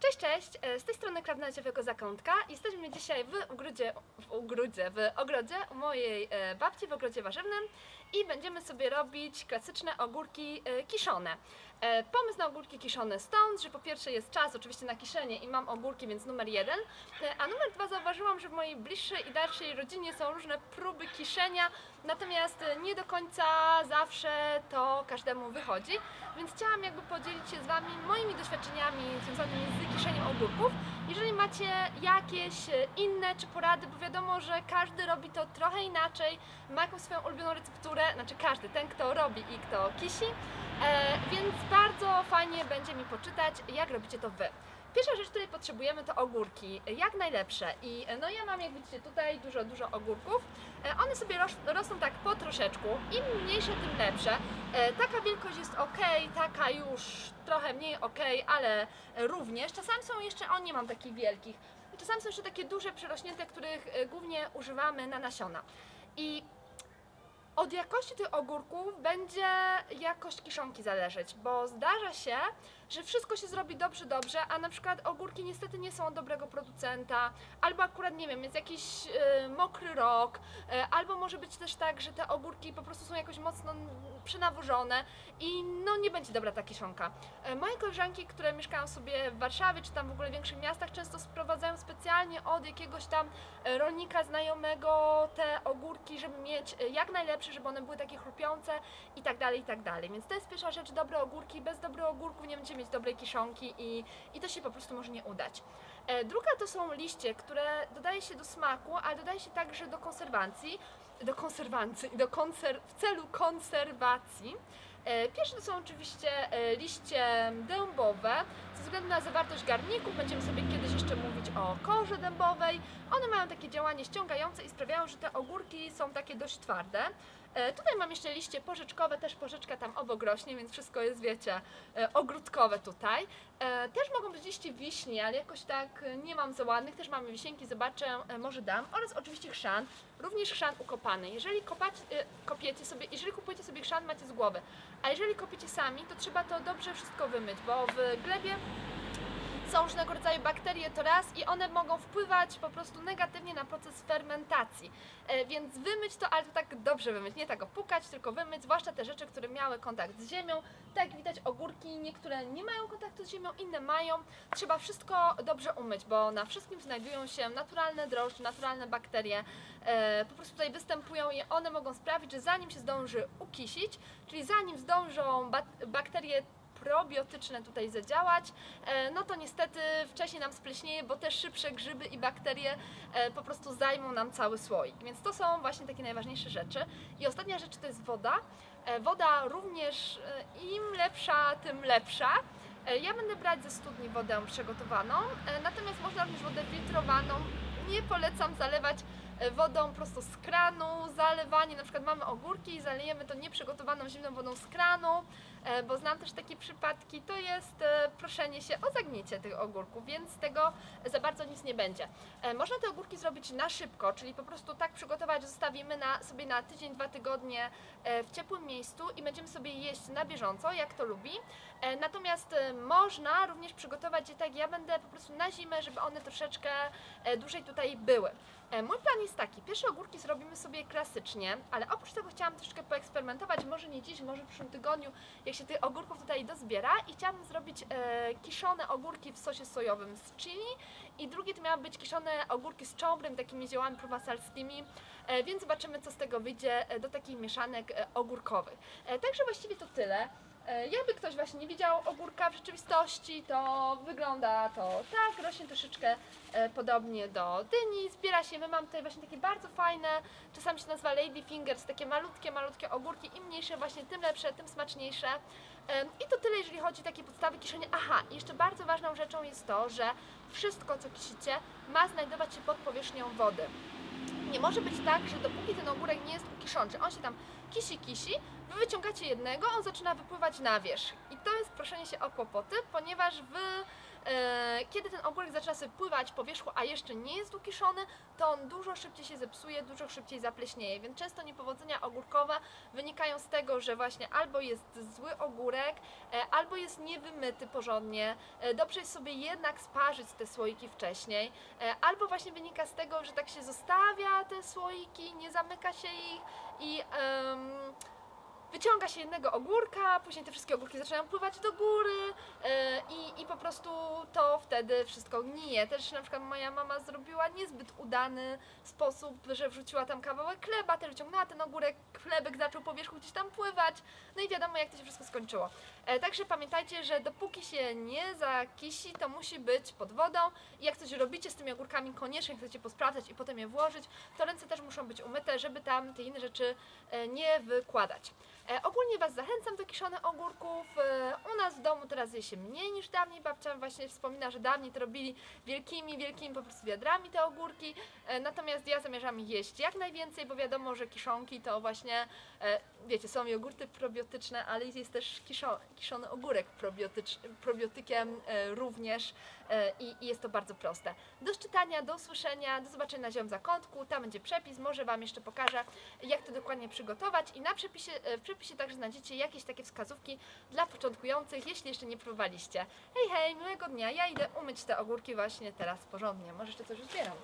Cześć, cześć! E, Z tej strony Krawna Ciowego Zakątka. Jesteśmy dzisiaj w ogrodzie, w ogrodzie, w ogrodzie mojej e, babci w ogrodzie warzywnym i będziemy sobie robić klasyczne ogórki e, kiszone. E, Pomysł na ogórki kiszone stąd, że po pierwsze jest czas oczywiście na kiszenie i mam ogórki, więc numer jeden, E, a numer dwa zauważyłam, że w mojej bliższej i dalszej rodzinie są różne próby kiszenia, natomiast e, nie do końca zawsze to każdemu wychodzi, więc chciałam jakby podzielić się z Wami moimi doświadczeniami związanymi z kiszeniem ogórków. Jeżeli macie jakieś e, inne czy porady, bo wiadomo, że każdy robi to trochę inaczej, ma jakąś swoją ulubioną recepturę, znaczy każdy, ten kto robi i kto kisi, e, więc bardzo fajnie będzie mi poczytać, jak robicie to Wy. Pierwsza rzecz, której potrzebujemy to ogórki, jak najlepsze i no ja mam jak widzicie tutaj dużo, dużo ogórków. E, One sobie ros rosną tak po troszeczku, im mniejsze tym lepsze. E, Taka wielkość jest ok, taka już trochę mniej ok, ale również. Czasami są jeszcze, o nie mam takich wielkich, czasami są jeszcze takie duże, przerośnięte, których e, głównie używamy na nasiona. I od jakości tych ogórków będzie jakość kiszonki zależeć, bo zdarza się, że wszystko się zrobi dobrze, dobrze, a na przykład ogórki niestety nie są od dobrego producenta, albo akurat nie wiem, jest jakiś e, mokry rok, e, albo może być też tak, że te ogórki po prostu są jakoś mocno przenawożone i no nie będzie dobra ta kiszonka. E, moje koleżanki, które mieszkają sobie w Warszawie, czy tam w ogóle w większych miastach, często sprowadzają specjalnie od jakiegoś tam rolnika znajomego te ogórki, żeby mieć jak najlepsze, żeby one były takie chrupiące i tak dalej, i tak dalej. Więc to jest pierwsza rzecz, dobre ogórki. Bez dobrych ogórków nie będziecie mieć dobrej kiszonki i, i to się po prostu może nie udać. E, Druga to są liście, które dodaje się do smaku, ale dodaje się także do konserwacji, do konserwacji, do konser- w celu konserwacji. E, Pierwsze to są oczywiście e, liście dębowe. Ze względu na zawartość garników będziemy sobie kiedyś jeszcze mówić o korze dębowej. One mają takie działanie ściągające i sprawiają, że te ogórki są takie dość twarde. E, Tutaj mam jeszcze liście porzeczkowe, też porzeczka tam obok rośnie, więc wszystko jest, wiecie, e, ogródkowe tutaj. E, Też mogą być liście wiśni, ale jakoś tak nie mam za ładnych. Też mamy wisienki, zobaczę, może dam. Oraz oczywiście chrzan, również chrzan ukopany. Jeżeli kopacie, e, kopiecie sobie, jeżeli kupujecie sobie chrzan, macie z głowy. A jeżeli kopiecie sami, to trzeba to dobrze wszystko wymyć, bo w glebie są różnego rodzaju bakterie, to raz i one mogą wpływać po prostu negatywnie na proces fermentacji. E, więc wymyć to, ale to tak dobrze wymyć, nie tak opukać, tylko wymyć, zwłaszcza te rzeczy, które miały kontakt z ziemią. Tak jak widać ogórki, niektóre nie mają kontaktu z ziemią, inne mają. Trzeba wszystko dobrze umyć, bo na wszystkim znajdują się naturalne drożdże, naturalne bakterie. E, po prostu tutaj występują i one mogą sprawić, że zanim się zdąży ukisić, czyli zanim zdążą bak- bakterie probiotyczne tutaj zadziałać, e, no to niestety wcześniej nam spleśnieje, bo te szybsze grzyby i bakterie e, po prostu zajmą nam cały słoik. Więc to są właśnie takie najważniejsze rzeczy. I ostatnia rzecz to jest woda. E, Woda również im lepsza, tym lepsza. Ja będę brać ze studni wodę przygotowaną, natomiast można również wodę filtrowaną. Nie polecam zalewać wodą prosto z kranu, zalewanie, na przykład mamy ogórki i zalejemy to nieprzygotowaną zimną wodą z kranu, e, bo znam też takie przypadki, to jest e, proszenie się o zagniecie tych ogórków, więc z tego za bardzo nic nie będzie. E, Można te ogórki zrobić na szybko, czyli po prostu tak przygotować, że zostawimy na, sobie na tydzień, dwa tygodnie e, w ciepłym miejscu i będziemy sobie jeść na bieżąco, jak to lubi. E, Natomiast e, można również przygotować je tak, ja będę po prostu na zimę, żeby one troszeczkę e, dłużej tutaj były. E, Mój plan jest taki, pierwsze ogórki zrobimy sobie klasycznie, ale oprócz tego chciałam troszeczkę poeksperymentować, może nie dziś, może w przyszłym tygodniu, jak się tych ogórków tutaj dozbiera i chciałabym zrobić e, kiszone ogórki w sosie sojowym z chili i drugie to miały być kiszone ogórki z czombrem, takimi ziołami prowansalskimi, e, więc zobaczymy co z tego wyjdzie e, do takich mieszanek e, ogórkowych. E, Także właściwie to tyle. E, Jakby ktoś właśnie nie widział ogórka w rzeczywistości, to wygląda to tak, rośnie troszeczkę e, podobnie do dyni, zbiera się, my mamy tutaj właśnie takie bardzo fajne, czasami się nazywa lady fingers, takie malutkie, malutkie ogórki, im mniejsze właśnie, tym lepsze, tym smaczniejsze. I to tyle, jeżeli chodzi o takie podstawy kiszenia. Aha, jeszcze bardzo ważną rzeczą jest to, że wszystko, co kisicie, ma znajdować się pod powierzchnią wody. Nie może być tak, że dopóki ten ogórek nie jest ukiszony, on się tam kisi, kisi, wy wyciągacie jednego, on zaczyna wypływać na wierzch. I to jest proszenie się o kłopoty, ponieważ wy, kiedy ten ogórek zaczyna sobie pływać po wierzchu, a jeszcze nie jest ukiszony, to on dużo szybciej się zepsuje, dużo szybciej zapleśnieje. Więc często niepowodzenia ogórkowe wynikają z tego, że właśnie albo jest zły ogórek, e, albo jest niewymyty porządnie. E, Dobrze jest sobie jednak sparzyć te słoiki wcześniej, e, albo właśnie wynika z tego, że tak się zostawia te słoiki, nie zamyka się ich i em, wyciąga się jednego ogórka, później te wszystkie ogórki zaczynają pływać do góry e, i, i po prostu to wtedy wszystko gnije. Też na przykład moja mama zrobiła niezbyt udany sposób, że wrzuciła tam kawałek chleba, też wyciągnęła ten ogórek, chlebek zaczął po wierzchu gdzieś tam pływać, no i wiadomo jak to się wszystko skończyło. E, Także pamiętajcie, że dopóki się nie zakisi, to musi być pod wodą i jak coś robicie z tymi ogórkami, koniecznie chcecie posprawdzać i potem je włożyć, to ręce też muszą być umyte, żeby tam te inne rzeczy e, nie wykładać. E, ogólnie Was zachęcam do kiszonych ogórków. E, u nas w domu teraz je się mniej niż dawniej. Babcia właśnie wspomina, że dawniej to robili wielkimi, wielkimi po prostu wiadrami te ogórki. E, natomiast ja zamierzam jeść jak najwięcej, bo wiadomo, że kiszonki to właśnie, wiecie, są jogurty probiotyczne, ale jest też kiszo, kiszony ogórek probiotycz, probiotykiem również i, i jest to bardzo proste. Do czytania, do usłyszenia, do zobaczenia na Ziom Zakątku. Tam będzie przepis, może Wam jeszcze pokażę, jak to dokładnie przygotować i na przepisie, w przepisie także znajdziecie jakieś takie wskazówki dla początkujących, jeśli jeszcze nie próbowaliście. Hej, hej, miłego dnia, ja idę umyć te ogórki właśnie teraz porządnie. Może jeszcze coś zbieram.